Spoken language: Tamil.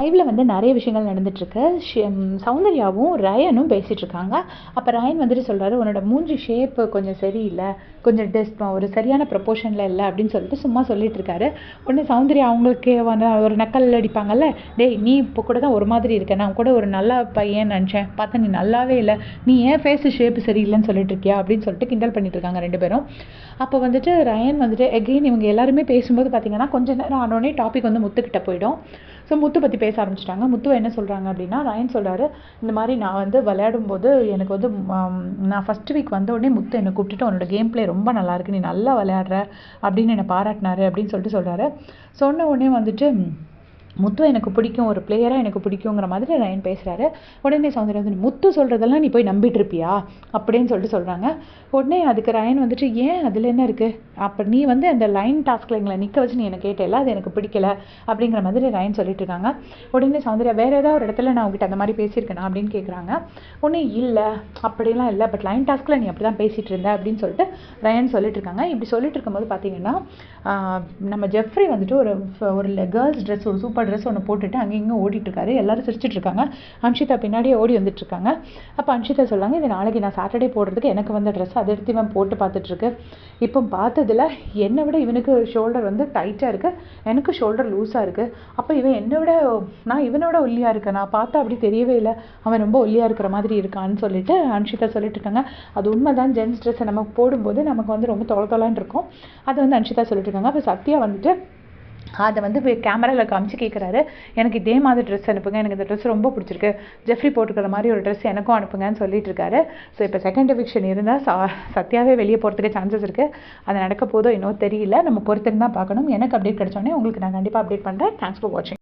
லைவில் வந்து நிறைய விஷயங்கள் நடந்துட்டுருக்கு. சௌந்தர்யாவும் ரயனும் பேசிகிட்டு இருக்காங்க அப்போ ரயன் வந்துட்டு சொல்கிறாரு உன்னோட மூஞ்சி ஷேப்பு கொஞ்சம் சரியில்லை. கொஞ்சம் டெஸ்ட் ஒரு சரியான ப்ரொப்போர்ஷனில் இல்லை. அப்படின்னு சொல்லிட்டு சும்மா சொல்லிட்டு இருக்காரு உடனே சௌந்தர்யா அவங்களுக்கு வந்து ஒரு நக்கல் அடிப்பாங்கல்ல டேய் நீ இப்போ கூட தான் ஒரு மாதிரி இருக்க. நான் கூட ஒரு நல்ல பையன் நினச்சேன். பார்த்தா நீ நல்லாவே இல்லை. நீ ஏன் ஃபேஸு ஷேப்பு சரியில்லைன்னு சொல்லிட்டு இருக்கியா அப்படின்னு சொல்லிட்டு கிண்டல் பண்ணிட்டு இருக்காங்க ரெண்டு பேரும். அப்போ வந்துட்டு ரயன் வந்துட்டு எகெயின் இவங்க எல்லாருமே பேசும்போது பார்த்தீங்கன்னா கொஞ்ச நேரம் ஆனோடனே டாபிக் வந்து முத்துக்கிட்ட போயிடும். ஸோ முத்து பற்றி பேச ஆரம்பிச்சிட்டாங்க. முத்து என்ன சொல்கிறாங்க அப்படின்னா ராயன் சொல்கிறாரு இந்த மாதிரி நான் வந்து விளையாடும்போது எனக்கு வந்து நான் ஃபஸ்ட் வீக் வந்த உடனே முத்து என்னை கூப்பிட்டுட்டு உன்னோட கேம் பிளே ரொம்ப நல்லா இருக்கு. நீ நல்லா விளையாடுற அப்படின்னு என்னை பாராட்டினாரு அப்படின்னு சொல்லிட்டு சொல்கிறாரு சொன்ன உடனே வந்துட்டு முத்து எனக்கு பிடிக்கும் ஒரு பிளேயராக எனக்கு பிடிக்குங்கிற மாதிரி ரயன் பேசுகிறாரு உடனே சௌந்தர்யா வந்து முத்து சொல்கிறதெல்லாம் நீ போய் நம்பிட்டு இருப்பியா அப்படின்னு சொல்லிட்டு சொல்கிறாங்க உடனே அதுக்கு ரயன் வந்துட்டு ஏன்? அதில் என்ன இருக்குது அப்போ நீ வந்து அந்த லைன் டாஸ்கில் எங்களை நிற்க வச்சு நீ எனக்கு கேட்டல அது எனக்கு பிடிக்கல. அப்படிங்கிற மாதிரி ரயன் சொல்லிட்டு இருக்காங்க. உடனே சௌந்தர்யா வேறு ஏதாவது ஒரு இடத்துல நான் உங்ககிட்ட அந்த மாதிரி பேசியிருக்கேனா? அப்படின்னு கேட்குறாங்க உடனே இல்லை அப்படிலாம் இல்லை. பட் லைன் டாஸ்கில் நீ அப்படி தான் பேசிகிட்டு இருந்த. அப்படின்னு சொல்லிட்டு ரயன் சொல்லிட்டு இருக்காங்க. இப்படி சொல்லிட்டு இருக்கும்போது பார்த்தீங்கன்னா நம்ம ஜெஃப்ரி வந்துட்டு ஒரு ஒரு கேர்ள்ஸ் ட்ரெஸ் ஒரு சூப்பர் ட்ரெஸ் ஒன்று போட்டுட்டு அங்கேயும் இங்கே ஓடிட்டு இருக்காரு எல்லாரும் அன்ஷிதா பின்னாடியே ஓடி வந்துட்டு இருக்காங்க அப்போ அன்ஷிதா சொல்றாங்க இது நாளைக்கு நான் சாட்டர்டே போடுறதுக்கு எனக்கு வந்த ட்ரெஸ் அதை எடுத்து இவன் போட்டு பார்த்துட்ருக்கு இப்போ பார்த்ததுல என்னை விட இவனுக்கு ஷோல்டர் வந்து டைட்டாக இருக்குது எனக்கு ஷோல்டர் லூஸாக இருக்குது அப்போ இவன் என்னை விட நான் இவனோட ஒல்லியாக இருக்கேன். நான் பார்த்தா அப்படி தெரியவே இல்லை. அவன் ரொம்ப ஒல்லியாக இருக்கிற மாதிரி இருக்கான்னு சொல்லிட்டு அன்ஷிதா சொல்லிட்டு இருக்காங்க அது உண்மை தான் ஜென்ஸ் ட்ரெஸ்ஸை நம்ம போடும்போது நமக்கு வந்து ரொம்ப தொலை தொலைன்னு இருக்கும். அதை வந்து அன்ஷிதா சொல்லிட்டு இருக்காங்க அப்போ சத்யா வந்துட்டு அதை வந்து கேமராவில் காமிச்சு கேட்குறாரு எனக்கு இதே மாதிரி ட்ரெஸ் அனுப்புங்க. எனக்கு இந்த ட்ரெஸ் ரொம்ப பிடிச்சிருக்கு. ஜெஃப்ரி போட்டுக்கிற மாதிரி ஒரு ட்ரெஸ் எனக்கும் அனுப்புங்கன்னு சொல்லிட்டு இருக்காரு ஸோ இப்போ செகண்ட் எவிக்ஷன் இருந்தால் சா சத்யாவே வெளியே போகிறதுக்கு சான்சஸ் இருக்குது அது நடக்க போதோ இன்னும் தெரியல. நம்ம பொறுத்திருந்து பார்க்கணும். எனக்கு அப்டேட் கிடைச்சோடனே உங்களுக்கு நான் கண்டிப்பாக அப்டேட் பண்ணுறேன் தேங்க்ஸ் ஃபார் வாட்சிங்